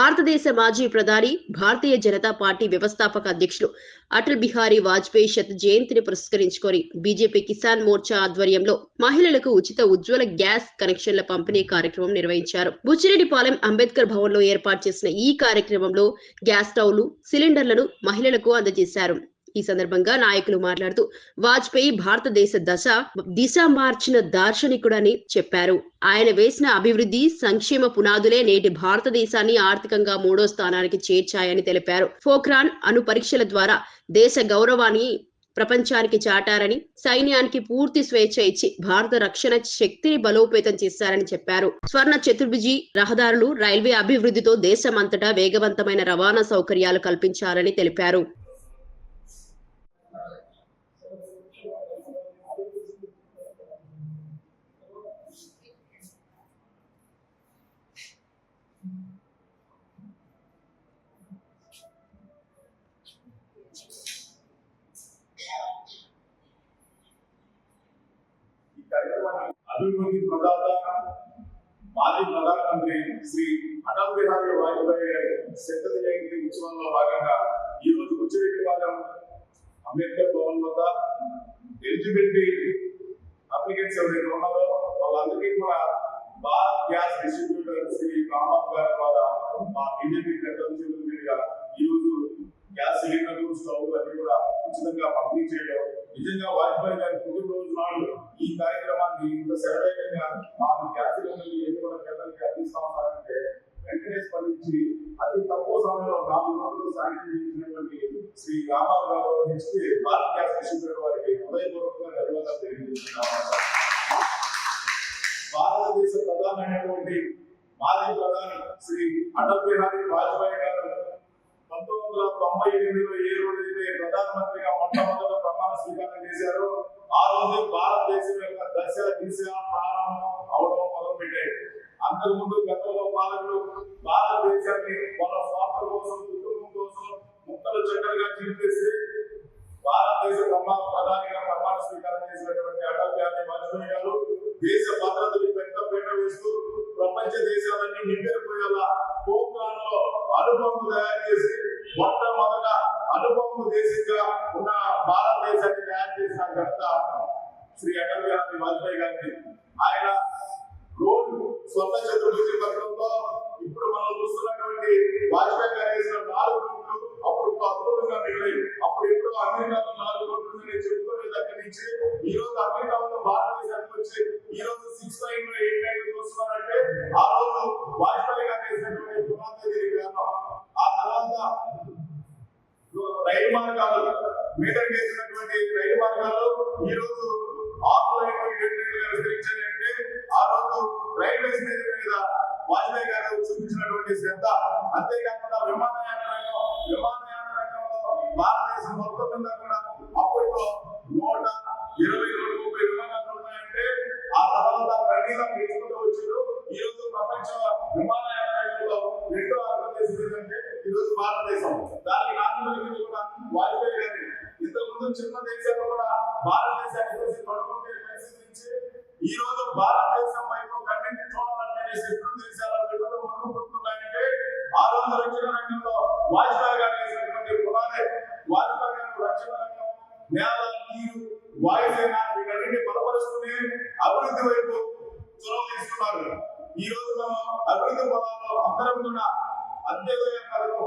భారతదేశ మాజీ ప్రధాని భారతీయ జనతా పార్టీ వ్యవస్థాపక అధ్యక్షులు అటల్ బిహారీ వాజ్పేయి శత జయంతిని పురస్కరించుకొని బీజేపీ కిసాన్ మోర్చా ఆధ్వర్యంలో మహిళలకు ఉచిత ఉజ్వల గ్యాస్ కనెక్షన్ల పంపిణీ కార్యక్రమం నిర్వహించారు. బుచ్చిరెడ్డిపాలెం అంబేద్కర్ భవన్లో ఏర్పాటు చేసిన ఈ కార్యక్రమంలో గ్యాస్ స్టవ్లు సిలిండర్లను మహిళలకు అందజేశారు. ఈ సందర్భంగా నాయకులు మాట్లాడుతూ వాజ్పేయి భారతదేశ దశ దిశ మార్చిన దార్శనికుడని చెప్పారు. ఆయన వేసిన అభివృద్ధి సంక్షేమ పునాదులే నేటి భారతదేశాన్ని ఆర్థికంగా మూడో స్థానానికి చేర్చాయని తెలిపారు. ఫోక్రాన్ అను పరీక్షల ద్వారా దేశ గౌరవాన్ని ప్రపంచానికి చాటారని సైన్యానికి పూర్తి స్వేచ్ఛ ఇచ్చి భారత రక్షణ శక్తిని బలోపేతం చేశారని చెప్పారు. స్వర్ణ చతుర్భుజి రహదారులు రైల్వే అభివృద్ధితో దేశమంతటా వేగవంతమైన రవాణా సౌకర్యాలు కల్పించారని తెలిపారు ఈ కార్యక్రమాన్ని అభివృద్ధి ప్రదాత మాజీ ప్రధానమంత్రి శ్రీ అటల్ బిహారీ వాజ్పేయి గారి శతక జయంతి ఉత్సవంలో భాగంగా ఈ రోజు ఉచ్చిరెడ్డిపాలెం అంబేద్కర్ భవన్ వద్ద ఎలిజిబిలిటీ అప్లికెంట్స్ ఎవరైతే ఉన్నారో వాళ్ళందరికీ కూడా భారత్ గ్యాస్ డిస్ట్రిబ్యూటర్ శ్రీ రాంబాబు గారి ద్వారా మా బీజేపీ పెద్దల చేతుల మీదుగా ఈ రోజు గ్యాస్ సిలిండర్లు స్టవ్ అన్ని కూడా ఉచితంగా పంపిణీ చేయడం. నిజంగా వాజ్పేయి గారి పుట్టినరోజు నాడు కార్యక్రమాన్ని ఇంత శరవేగంగా మాకు గ్యాస్ సిలిండర్లు ఎన్ని పెద్దలకి అందిస్తామంటే వెంటనే స్పందించి అతి తక్కువ సమయంలో నాలుగు రోజులు సాయంత్రం చేసినటువంటి శ్రీ రామారావు గారు హెచ్పి భారత్ గ్యాస్ డిస్ట్రిబ్యూటర్ వారికి హృదయపూర్వకంగా ధన్యవాదాలు తెలియజేస్తున్నాము భారతదేశ ప్రధానమైనటువంటి మాజీ ప్రధాని శ్రీ అటల్ బిహారీ వాజ్పేయి గారు పంతొమ్మిది వందల తొంభై ఎనిమిదిలో ఏ రోజైతే ప్రధానమంత్రిగా మొట్టమొదట ప్రమాణ స్వీకారం చేశారో ఆ రోజు భారతదేశం యొక్క దశ దిశ ప్రారంభం అవడం మొదలుపెట్టాయి అంతకుముందు గతంలో పాలకులు భారతదేశాన్ని వాళ్ళ స్వార్థం కోసం కుటుంబం కోసం ముక్కలు చెక్కలుగా చీల్చేసి భారతదేశ ప్రధానిగా ప్రమాణ స్వీకారం చేసినటువంటి అటల్ బిహారీ వాజ్పేయి గారు దేశ భద్రతని పెద్ద పీట వేస్తూ ప్రపంచ దేశాలన్నీ నిండిపోయేలా పోక్రాన్లో అనుభవం తయారు చేసి మొట్టమొదట దేశంగా ఉన్న భారతదేశాన్ని తయారు చేసిన ఘనత శ్రీ అటల్ బిహారీ వాజ్పేయి గారికి ఆయన రోడ్డు స్వర్ణ చతుర్భుజి పథకంతో ఇప్పుడు మనం చూస్తున్నటువంటి వాజ్పేయి గారు వేసిన నాలుగు రోడ్లు అప్పుడు అద్భుతంగా మిగిలాయి. అప్పుడు ఎప్పుడో అమెరికాలో నాలుగు రోడ్లు నేను చెప్పుకునే దగ్గర నుంచి ఈ రోజు అమెరికాలో భారతదేశానికి వచ్చి ఈ రోజు సిక్స్ లైన్లో ఎయిట్ లైన్ చూస్తున్నారంటే ఆ రోజు వాజ్పేయి గారు వేసినటువంటి పునాది దీనికి కారణం. ఆ తర్వాత రైలు మార్గాలు మీటర్ చేసినటువంటి రైలు మార్గాలు ఈ రోజు ఆరు లైన్లు అంటే ఆ రోజు రైల్వేస్ మీద మీద వాజ్పేయి గారు చూపించినటువంటి శ్రద్ధ. అంతేకాకుండా విమానయాన రంగం విమానయాన రంగంలో భారతదేశం మొత్తం మీద కూడా అప్పట్లో నూట ఇరవై రెండు ముప్పై విమానాలు ఉన్నాయంటే ఆ తర్వాత రన్నీగా పెంచుకుంటూ వచ్చారు. ఈ రోజు ప్రపంచ విమానయాన రంగంలో రెండో ఆంధ్రప్రదేశ్ ఏంటంటే ఈ రోజు భారతదేశం. దానికి ఈ రోజు భారతదేశం వైపు కన్నింటి చూడాలంటే శత్రు దేశాల విడుదల మొదలుకుంటున్నాయంటే ఆ రోజు రక్షణ రంగంలో వాజ్పేయి గారు వేసినటువంటి పునాదే. వాజ్పేయి గారు రక్షణ రంగం నేల నీరు వాయుసేన వీటన్నిటిని బలపరుస్తూనే అభివృద్ధి వైపు చొరవ తీసుకున్నారు. ఈ రోజు మనం అభివృద్ధి పొలాల్లో అందరం కూడా పథకం